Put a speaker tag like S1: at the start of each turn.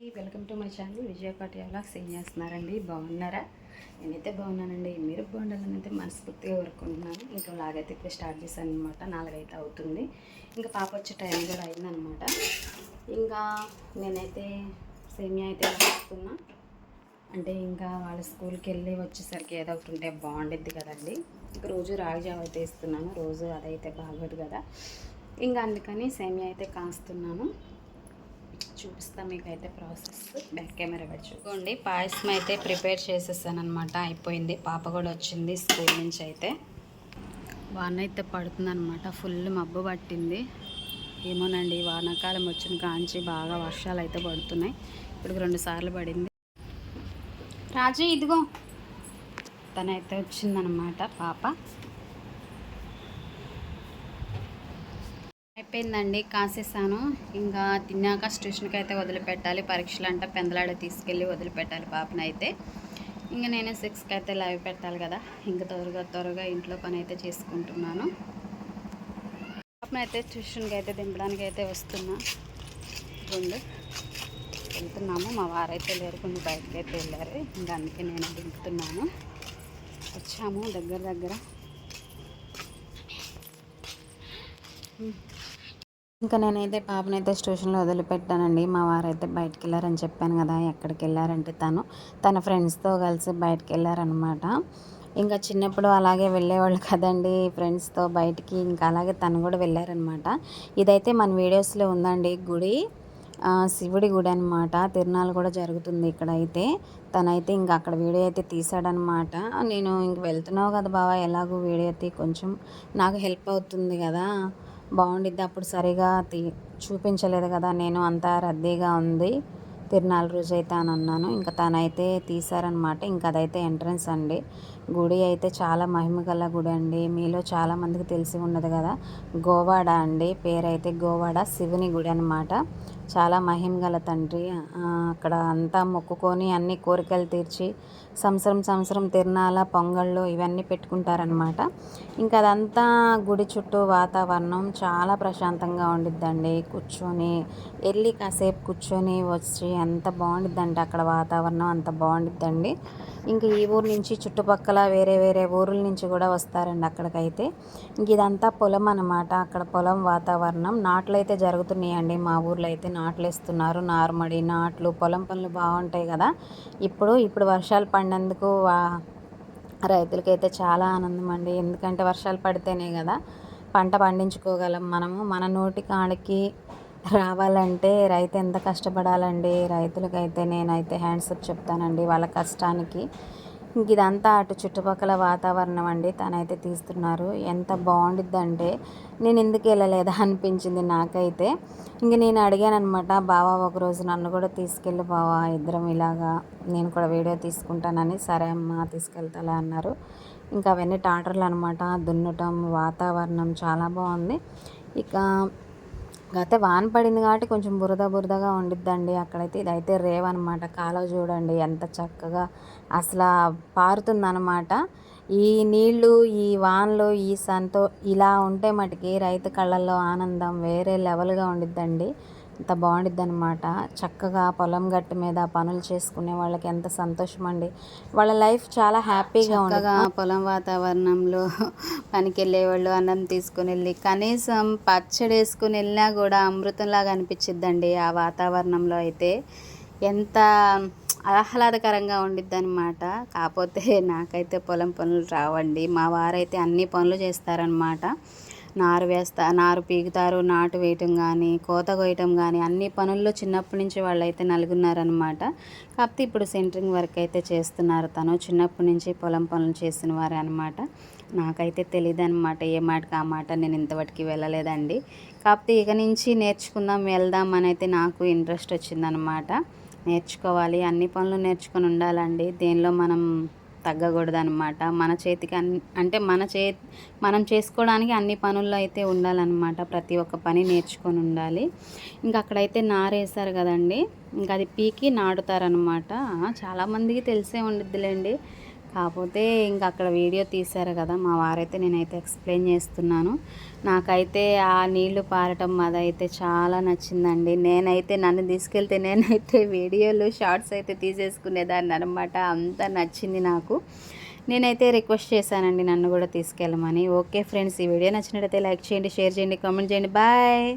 S1: Welcome to my channel Vijaya కాటియాలాగ్స్ ఏం చేస్తున్నారండి? బాగున్నారా? నేనైతే బాగున్నానండి. మీరు బాగుండాలని అయితే మనస్ఫూర్తిగా కోరుకుంటున్నాను. ఇంకా లాగైతే ఇప్పుడు స్టార్ట్ చేశాను అనమాట నాలుగైతే అవుతుంది. ఇంకా పాప వచ్చే టైం కూడా అయిందనమాట ఇంకా నేనైతే సేమియా అయితే వేస్తున్నా అంటే ఇంకా వాళ్ళ స్కూల్కి వెళ్ళి వచ్చేసరికి ఏదో ఒకటి ఉంటే బాగుండిద్ది కదండి. ఇంకా రోజు రాగి జావ అయితే ఇస్తున్నాను రోజు అదైతే బాగోదు కదా. ఇంకా అందుకని సేమియా అయితే కాస్తున్నాను. చూపిస్తా మీకు అయితే ప్రాసెస్. బ్యాక్ కెమెరా పెట్టి చూసుకోండి పాయసం అయితే ప్రిపేర్ చేసేసాను అనమాట అయిపోయింది. పాప కూడా వచ్చింది స్కూల్ నుంచి అయితే. వాన అయితే పడుతుంది అనమాట ఫుల్ మబ్బు పట్టింది. ఏమోనండి వానాకాలం వచ్చిన కాంచి బాగా వర్షాలు అయితే పడుతున్నాయి. ఇప్పుడు రెండు సార్లు పడింది. రాజు ఇదిగో. తనైతే వచ్చిందనమాట పాప. అయిపోయిందండి కాసేసాను. ఇంకా తిన్నాక ట్యూషన్కి అయితే వదిలిపెట్టాలి. పరీక్షలు అంటే పెందలాడ తీసుకెళ్ళి వదిలిపెట్టాలి పాపను అయితే ఇంకా నేను సిక్స్కి అయితే లైవ్ పెట్టాలి కదా. ఇంకా త్వరగా త్వరగా ఇంట్లో పని అయితే చేసుకుంటున్నాను. పాపను అయితే ట్యూషన్కి అయితే దింపడానికి అయితే వస్తున్నా. రెండు వెళ్తున్నాము. మా వారైతే లేరు. కొన్ని బయటకు అయితే వెళ్ళారు. ఇంకా అందుకే నేను దింపుతున్నాను. వచ్చాము దగ్గర దగ్గర. ఇంకా నేనైతే పాపనైతే స్టేషన్లో వదిలిపెట్టానండి. మా వారైతే బయటకు వెళ్ళారని చెప్పాను కదా ఎక్కడికి వెళ్ళారంటే తను. తన ఫ్రెండ్స్తో కలిసి బయటకు వెళ్ళారనమాట ఇంకా చిన్నప్పుడు అలాగే వెళ్ళేవాళ్ళు కదండి ఫ్రెండ్స్తో బయటికి. ఇంకా అలాగే తను కూడా వెళ్ళారనమాట ఇదైతే మన వీడియోస్లో ఉందండి గుడి. శివుడి గుడి అనమాట తిరునాళ్ళు కూడా జరుగుతుంది ఇక్కడ అయితే. తనైతే ఇంకా అక్కడ వీడియో అయితే తీసాడనమాట నేను ఇంక వెళ్తున్నావు కదా బావా ఎలాగో వీడియో తీ కొంచెం నాకు హెల్ప్ అవుతుంది కదా. బాగుండిద్ది. అప్పుడు సరిగా తీ చూపించలేదు కదా. నేను అంతా రద్దీగా ఉంది. తిరునాళ్ళ రోజు అయితే అని అన్నాను. ఇంకా తనైతే తీశారనమాట. ఇంకా అదైతే ఎంట్రన్స్ అండి. గుడి అయితే చాలా మహిమ గల గుడి అండి. మీలో చాలా మందికి తెలిసి ఉండదు కదా. గోవాడ అండి. పేరైతే గోవాడ శివుని గుడి అనమాట చాలా మహిమ గల తండ్రి. అక్కడ అంతా మొక్కుకొని అన్ని కోరికలు తీర్చి సంవత్సరం సంవత్సరం తిరణాల పొంగళ్ళు ఇవన్నీ పెట్టుకుంటారనమాట ఇంకా అదంతా గుడి చుట్టూ వాతావరణం చాలా ప్రశాంతంగా ఉండిద్దండి. కూర్చొని వెళ్ళి కాసేపు కూర్చొని వచ్చి ఎంత బాగుండిద్దండి అక్కడ వాతావరణం అంత బాగుండిద్దండి. ఇంకా ఈ ఊరు నుంచి చుట్టుపక్కల వేరే వేరే ఊరుల నుంచి కూడా వస్తారండి అక్కడికైతే. ఇంక ఇదంతా పొలం అన్నమాట. అక్కడ పొలం వాతావరణం. నాట్లు అయితే జరుగుతున్నాయండి మా ఊర్లో అయితే నాట్లు వేస్తున్నారు నారుమడి నాట్లు పొలం పనులు బాగుంటాయి కదా. ఇప్పుడు ఇప్పుడు వర్షాలు పడినందుకు వా- రైతులకైతే చాలా ఆనందం అండి ఎందుకంటే వర్షాలు పడితేనే కదా పంట పండించుకోగలం మనము. మన నోటి కాడికి రావాలంటే రైతు ఎంత కష్టపడాలండి? రైతులకైతే నేనైతే హ్యాండ్సప్ చెప్తానండి. వాళ్ళ కష్టానికి ఇంక ఇదంతా అటు చుట్టుపక్కల వాతావరణం అండి. తనైతే తీస్తున్నారు. ఎంత బాగుండిద్దంటే నేను ఎందుకు వెళ్ళలేదా అనిపించింది నాకైతే. ఇంక నేను అడిగానమాట బావా ఒకరోజు నన్ను కూడా తీసుకెళ్ళి బావా ఇద్దరం ఇలాగా నేను కూడా వీడియో తీసుకుంటానని. సరే అమ్మా తీసుకెళ్తాలే అన్నారు. ఇంకా అవన్నీ టాటర్లు అనమాట దున్నటం వాతావరణం చాలా బాగుంది. ఇక గత వాన పడింది కాబట్టి కొంచెం బురద బురదగా ఉండిద్దండి. అక్కడైతే ఇదైతే రేవ్ అనమాట కాలువ చూడండి ఎంత చక్కగా అసలు పారుతుందనమాట ఈ నీళ్ళు ఈ వానలు ఈ సంతో ఇలా ఉంటే మటుకి రైతు కళ్ళల్లో ఆనందం వేరే లెవెల్గా ఉండిద్దండి. అంత బాగుండిద్ది అనమాట చక్కగా పొలం గట్టు మీద పనులు చేసుకునే వాళ్ళకి ఎంత సంతోషం అండి వాళ్ళ లైఫ్ చాలా హ్యాపీగా ఉండగా పొలం వాతావరణంలో పనికి వెళ్ళేవాళ్ళు అన్నం తీసుకుని వెళ్ళి కనీసం పచ్చడి వేసుకుని వెళ్ళినా కూడా అమృతంలాగా అనిపించిద్దండి ఆ వాతావరణంలో అయితే. ఎంత ఆహ్లాదకరంగా ఉండిద్ది అనమాట కాకపోతే నాకైతే పొలం పనులు రావండి. మా వారైతే అన్ని పనులు చేస్తారనమాట నారు వేస్తా నారు పీకుతారు నాటు వేయటం కానీ కోత కోయటం కానీ అన్ని పనుల్లో చిన్నప్పటి నుంచి వాళ్ళైతే నలుగున్నారనమాట కాకపోతే ఇప్పుడు సెంటరింగ్ వర్క్ అయితే చేస్తున్నారు తను. చిన్నప్పటి నుంచి పొలం పనులు చేసిన వారే అనమాట నాకైతే తెలియదు అనమాట ఏ మాటకి ఆ మాట నేను ఇంతవరకు వెళ్ళలేదండి. కాకపోతే ఇక నుంచి నేర్చుకుందాం వెళ్దాం అని అయితే నాకు ఇంట్రెస్ట్ వచ్చిందనమాట నేర్చుకోవాలి అన్ని పనులు నేర్చుకొని ఉండాలండి. దేనిలో మనం తగ్గకూడదనమాట మన చేతికి అన్ అంటే మన చే మనం చేసుకోవడానికి అన్ని పనుల్లో అయితే ఉండాలన్నమాట. ప్రతి ఒక్క పని నేర్చుకొని ఉండాలి. ఇంకా అక్కడైతే నారేసారు కదండి. ఇంకా అది పీకి నాటుతారనమాట చాలామందికి తెలిసే ఉండిద్దిలేండి. కాకపోతే ఇంకా అక్కడ వీడియో తీశారు కదా మా వారైతే నేనైతే ఎక్స్ప్లెయిన్ చేస్తున్నాను. నాకైతే ఆ నీళ్ళు పారటం అదైతే చాలా నచ్చిందండి. నేనైతే నన్ను తీసుకెళ్తే నేనైతే వీడియోలు షార్ట్స్ అయితే తీసేసుకునేదాన్ని అనమాట అంత నచ్చింది నాకు. నేనైతే రిక్వెస్ట్ చేశానండి నన్ను కూడా తీసుకెళ్ళమని. ఓకే ఫ్రెండ్స్ ఈ వీడియో నచ్చినట్టయితే లైక్ చేయండి షేర్ చేయండి కామెంట్ చేయండి. బాయ్!